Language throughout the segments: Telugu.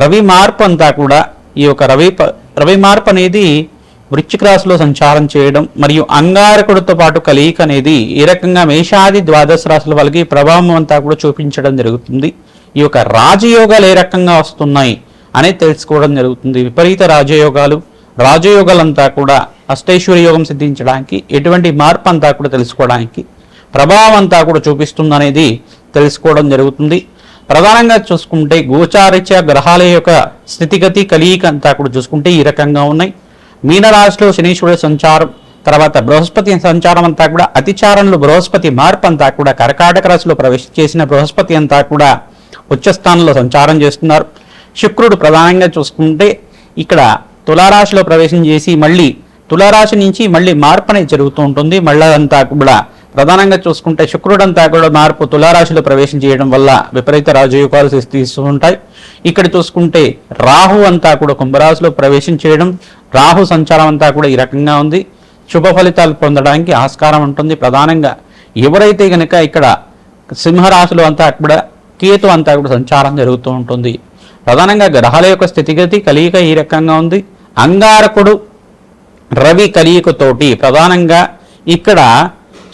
రవి మార్పు అంతా కూడా ఈ యొక్క రవి రవి మార్పు అనేది వృశ్చిక రాశిలో సంచారం చేయడం మరియు అంగారకుడితో పాటు కలయిక అనేది ఈ రకంగా మేషాది ద్వాదశ రాశుల వాళ్ళకి ప్రభావం అంతా కూడా చూపించడం జరుగుతుంది. ఈ యొక్క రాజయోగాలు ఏ రకంగా వస్తున్నాయి అనేది తెలుసుకోవడం జరుగుతుంది. విపరీత రాజయోగాలు రాజయోగాలంతా కూడా అష్టైశ్వర్య యోగం సిద్ధించడానికి ఎటువంటి మార్పు అంతా కూడా తెలుసుకోవడానికి ప్రభావం అంతా కూడా చూపిస్తుంది అనేది తెలుసుకోవడం జరుగుతుంది. ప్రధానంగా చూసుకుంటే గోచారిత్య గ్రహాల యొక్క స్థితిగతి కలియిక అంతా కూడా చూసుకుంటే ఈ రకంగా ఉన్నాయి. మీనరాశిలో శనీశ్వరుడు సంచారం తర్వాత బృహస్పతి సంచారం అంతా కూడా అతిచారంలో బృహస్పతి మార్పు అంతా కూడా కర్కాటక రాశిలో ప్రవేశ చేసిన బృహస్పతి అంతా కూడా ఉచ్చస్థానంలో సంచారం చేస్తున్నారు. శుక్రుడు ప్రధానంగా చూసుకుంటే ఇక్కడ తులారాశిలో ప్రవేశం చేసి మళ్ళీ తులారాశి నుంచి మళ్ళీ మార్పు అనేది జరుగుతూ ఉంటుంది. మళ్ళీ అంతా కూడా ప్రధానంగా చూసుకుంటే శుక్రుడంతా కూడా మార్పు తులారాశిలో ప్రవేశం చేయడం వల్ల విపరీత రాజయోగాలు తీస్తూ ఉంటాయి ఇక్కడ చూసుకుంటే రాహు అంతా కూడా కుంభరాశిలో ప్రవేశం చేయడం రాహు సంచారం అంతా కూడా ఈ రకంగా ఉంది. శుభ ఫలితాలు పొందడానికి ఆస్కారం ఉంటుంది. ప్రధానంగా ఎవరైతే కనుక ఇక్కడ సింహరాశిలో అంతా కూడా కేతు అంతా కూడా సంచారం జరుగుతూ ఉంటుంది. ప్రధానంగా గ్రహాల యొక్క స్థితిగతి కలియిక ఈ రకంగా ఉంది. అంగారకుడు రవి కలియికతోటి ప్రధానంగా ఇక్కడ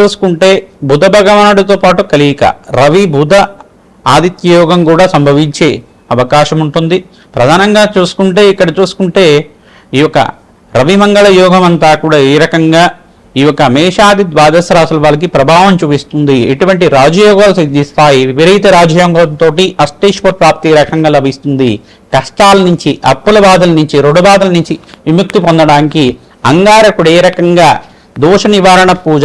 చూసుకుంటే బుధ భగవానుడితో పాటు కలియిక. రవి బుధ ఆదిత్య యోగం కూడా సంభవించే అవకాశం ఉంటుంది. ప్రధానంగా చూసుకుంటే ఇక్కడ చూసుకుంటే ఈ యొక్క రవిమంగళ యోగం అంతా కూడా ఏ రకంగా ఈ యొక్క మేషాది ద్వాదశ రాసుల వాళ్ళకి ప్రభావం చూపిస్తుంది. ఎటువంటి రాజయోగాలు సిద్ధిస్తాయి? విపరీత రాజయోగంతో అష్టేశ్వర ప్రాప్తి రకంగా లభిస్తుంది. కష్టాల నుంచి అప్పుల బాధల నుంచి రుణ బాధల నుంచి విముక్తి పొందడానికి అంగారకుడు ఏ రకంగా దోష నివారణ పూజ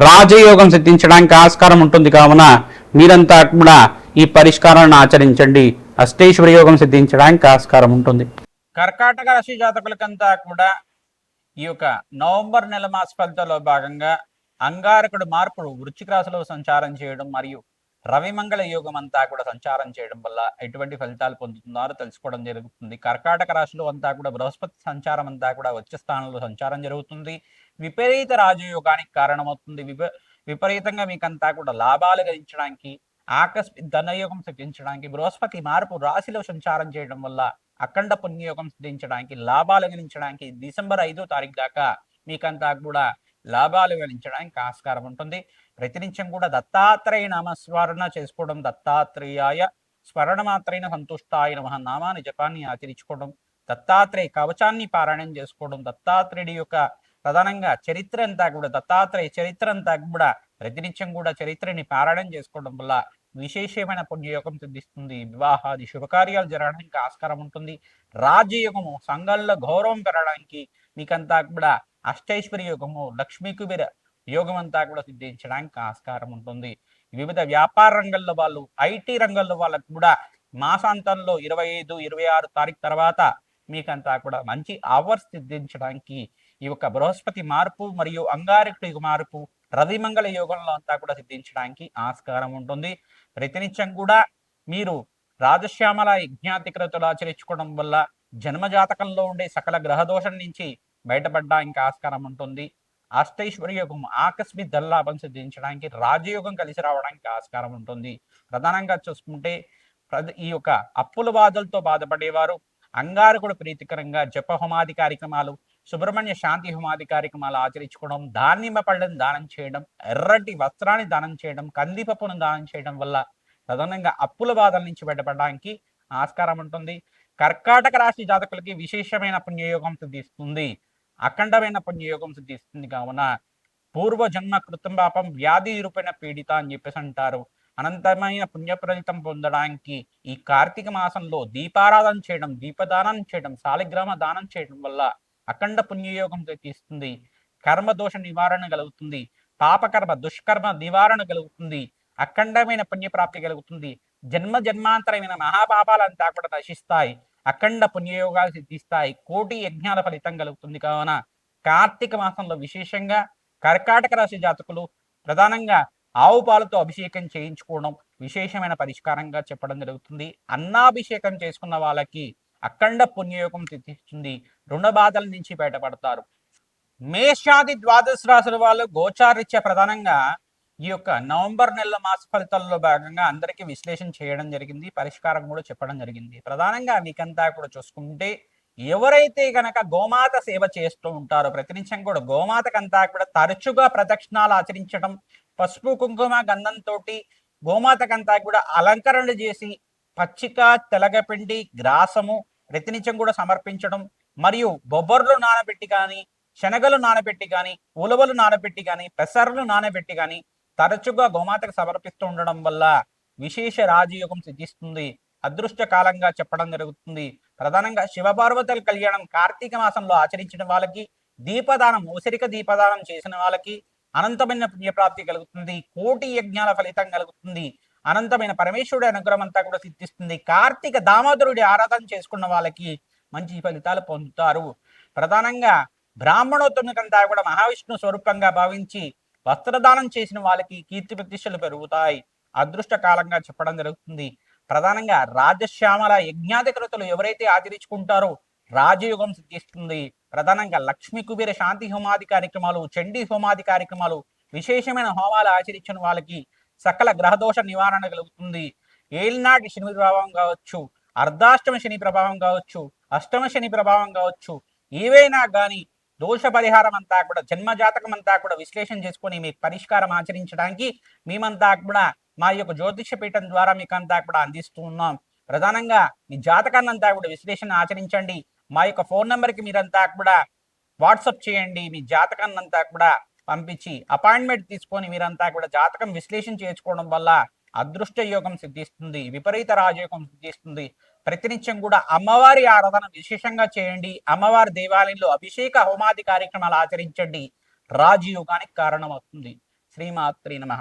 రాజయోగం సిద్ధించడానికి ఆస్కారం ఉంటుంది కావున మీరంతా కూడా ఈ పరిష్కారాన్ని ఆచరించండి. అష్టేశ్వర యోగం సిద్ధించడానికి ఆస్కారం ఉంటుంది. కర్కాటక రాశి జాతకులకంతా కూడా ఈ యొక్క నవంబర్ నెల మాస ఫలితాల్లో భాగంగా అంగారకుడు మార్పుడు వృచ్చిక రాశిలో సంచారం చేయడం మరియు రవిమంగళ యోగం అంతా కూడా సంచారం చేయడం వల్ల ఎటువంటి ఫలితాలు పొందుతున్నారో తెలుసుకోవడం జరుగుతుంది. కర్కాటక రాశిలో అంతా కూడా బృహస్పతి సంచారం అంతా కూడా వచ్చే స్థానంలో సంచారం జరుగుతుంది. విపరీత రాజయోగానికి కారణమవుతుంది. విప విపరీతంగా మీకంతా కూడా లాభాలు గడించడానికి ఆకస్మిక ధనయోగం సిద్ధించడానికి బృహస్పతి మార్పు రాశిలో సంచారం చేయడం వల్ల అఖండ పుణ్యయోగం సిద్ధించడానికి లాభాలు గణించడానికి డిసెంబర్ ఐదో తారీఖు దాకా మీకంతా కూడా లాభాలు గణించడానికి ఆస్కారం ఉంటుంది. ప్రతినిత్యం కూడా దత్తాత్రేయ నామస్మరణ చేసుకోవడం దత్తాత్రేయాయ స్మరణ మాత్రైన సంతుష్టాయ నమ నామాన్ని జపాన్ని ఆచరించుకోవడం దత్తాత్రేయ కవచాన్ని పారాయణం చేసుకోవడం దత్తాత్రేయుడి యొక్క ప్రధానంగా చరిత్ర అంతా కూడా దత్తాత్రేయ చరిత్ర అంతా కూడా ప్రతినిత్యం కూడా చరిత్రని పారాయణం చేసుకోవడం వల్ల విశేషమైన పుణ్యయోగం సిద్ధిస్తుంది. వివాహాది శుభకార్యాలు జరగడానికి ఆస్కారం ఉంటుంది. రాజయోగము సంఘంలో గౌరవం పెరగడానికి మీకంతా కూడా అష్టైశ్వర్య యోగము లక్ష్మీ కుబేర యోగం అంతా కూడా సిద్ధించడానికి ఆస్కారం ఉంటుంది. వివిధ వ్యాపార రంగంలో వాళ్ళు ఐటీ రంగంలో వాళ్ళకు కూడా మాసాంతంలో ఇరవై ఐదు ఇరవై ఆరు తారీఖు తర్వాత మీకంతా కూడా మంచి అవర్స్ సిద్ధించడానికి ఈ యొక్క బృహస్పతి మార్పు మరియు అంగారకుడి మార్పు రవిమంగళ యోగంలో అంతా కూడా సిద్ధించడానికి ఆస్కారం ఉంటుంది. ప్రతినిత్యం కూడా మీరు రాజశ్యామల యజ్ఞాతిక్రతలు ఆచరించుకోవడం వల్ల జన్మజాతకంలో ఉండే సకల గ్రహదోషం నుంచి బయటపడడానికి ఆస్కారం ఉంటుంది. అష్టైశ్వర్య యోగం ఆకస్మిక దల్లాభం సిద్ధించడానికి రాజయోగం కలిసి రావడానికి ఆస్కారం ఉంటుంది. ప్రధానంగా చూసుకుంటే ఈ యొక్క అప్పుల బాధలతో బాధపడేవారు అంగారకుడు ప్రీతికరంగా జపహోమాది కార్యక్రమాలు సుబ్రహ్మణ్య శాంతి హోమాది కార్యక్రమాలు ఆచరించుకోవడం దానిమ్మ పళ్ళని దానం చేయడం ఎర్రటి వస్త్రాన్ని దానం చేయడం కందిపప్పును దానం చేయడం వల్ల ప్రధానంగా అప్పుల బాధల నుంచి బయటపడడానికి ఆస్కారం ఉంటుంది. కర్కాటక రాశి జాతకులకి విశేషమైన పుణ్యయోగం సిద్ధిస్తుంది. అఖండమైన పుణ్యయోగం సిద్ధిస్తుంది. కావున పూర్వ జన్మ వ్యాధి రూపేణ పీడిత అని చెప్పేసి అంటారు. అనంతమైన పుణ్య పొందడానికి ఈ కార్తీక మాసంలో దీపారాధన చేయడం దీపదానం చేయడం శాలిగ్రామ దానం చేయడం వల్ల అఖండ పుణ్యయోగం ఇస్తుంది కర్మ దోష నివారణ కలుగుతుంది. పాపకర్మ దుష్కర్మ నివారణ కలుగుతుంది. అఖండమైన పుణ్యప్రాప్తి కలుగుతుంది. జన్మ జన్మాంతరమైన మహాపాపాలంతా కూడా నశిస్తాయి. అఖండ పుణ్యయోగాలు సిద్ధిస్తాయి. కోటి యజ్ఞాల ఫలితం కలుగుతుంది కావున కార్తీక మాసంలో విశేషంగా కర్కాటక రాశి జాతకులు ప్రధానంగా ఆవు పాలతో అభిషేకం చేయించుకోవడం విశేషమైన పరిష్కారంగా చెప్పడం జరుగుతుంది. అన్నాభిషేకం చేసుకున్న వాళ్ళకి అఖండ పుణ్యయోగం సిద్ధిస్తుంది. రుణ బాధల నుంచి బయటపడతారు. మేషాది ద్వాదశ రాశుల వాళ్ళు గోచారిత్య ప్రధానంగా ఈ యొక్క నవంబర్ నెల మాస ఫలితాల్లో భాగంగా అందరికీ విశ్లేషణ చేయడం జరిగింది పరిష్కారం కూడా చెప్పడం జరిగింది. ప్రధానంగా మీకంతా కూడా చూసుకుంటే ఎవరైతే గనక గోమాత సేవ చేస్తూ ఉంటారో ప్రతినిత్యం కూడా గోమాతకంతా కూడా తరచుగా ప్రదక్షిణాలు ఆచరించడం పసుపు కుంకుమ గంధంతో గోమాతకంతా కూడా అలంకరణ చేసి పచ్చిక తెలగపిండి గ్రాసము ప్రతినిత్యం కూడా సమర్పించడం మరియు బొబ్బర్లు నానబెట్టి కానీ శనగలు నానబెట్టి కానీ ఉలవలు నానబెట్టి కానీ పెసర్లు నానబెట్టి కానీ తరచుగా గోమాతకు సమర్పిస్తూ ఉండడం వల్ల విశేష రాజయోగం సిద్ధిస్తుంది. అదృష్ట కాలంగా చెప్పడం జరుగుతుంది. ప్రధానంగా శివపార్వతుల కళ్యాణం కార్తీక మాసంలో ఆచరించిన వాళ్ళకి దీపదానం ఉసిరిక దీపదానం చేసిన వాళ్ళకి అనంతమైన పుణ్యప్రాప్తి కలుగుతుంది. కోటి యజ్ఞాల ఫలితం కలుగుతుంది. అనంతమైన పరమేశ్వరుడి అనుగ్రహం అంతా కూడా సిద్ధిస్తుంది. కార్తీక దామోదరుడి ఆరాధన చేసుకున్న వాళ్ళకి మంచి ఫలితాలు పొందుతారు. ప్రధానంగా బ్రాహ్మణోత్తముకంతా కూడా మహావిష్ణు స్వరూపంగా భావించి వస్త్రదానం చేసిన వాళ్ళకి కీర్తి ప్రతిష్టలు పెరుగుతాయి. అదృష్ట కాలంగా చెప్పడం జరుగుతుంది. ప్రధానంగా రాజశ్యామల యజ్ఞాధికృతులు ఎవరైతే ఆచరించుకుంటారో రాజయోగం సిద్ధిస్తుంది. ప్రధానంగా లక్ష్మీ కుబేర శాంతి హోమాది కార్యక్రమాలు చండీ హోమాది కార్యక్రమాలు విశేషమైన హోమాలు ఆచరించిన వాళ్ళకి సకల గ్రహదోష నివారణ కలుగుతుంది. ఏలినాటి శని ప్రభావం కావచ్చు అర్ధాష్టమ శని ప్రభావం కావచ్చు అష్టమ శని ప్రభావం కావచ్చు ఏవైనా కానీ దోష పరిహారం అంతా కూడా జన్మజాతకం అంతా కూడా విశ్లేషణ చేసుకొని మీ పరిష్కారం ఆచరించడానికి మేమంతా కూడా మా యొక్క జ్యోతిష పీఠం ద్వారా మీకు అంతా కూడా అందిస్తూ ఉన్నాం. ప్రధానంగా మీ జాతకాన్ని అంతా కూడా విశ్లేషణ ఆచరించండి. మా యొక్క ఫోన్ నెంబర్కి మీరంతా కూడా వాట్సప్ చేయండి. మీ జాతకాన్ని అంతా కూడా పంపించి అపాయింట్మెంట్ తీసుకొని మీరంతా కూడా జాతకం విశ్లేషణ చేసుకోవడం వల్ల అదృష్ట యోగం సిద్ధిస్తుంది విపరీత రాజయోగం సిద్ధిస్తుంది. ప్రతినిత్యం కూడా అమ్మవారి ఆరాధన విశేషంగా చేయండి. అమ్మవారి దేవాలయంలో అభిషేక హోమాది కార్యక్రమాలు ఆచరించండి. రాజయోగానికి కారణమవుతుంది. శ్రీమాత్రి నమ.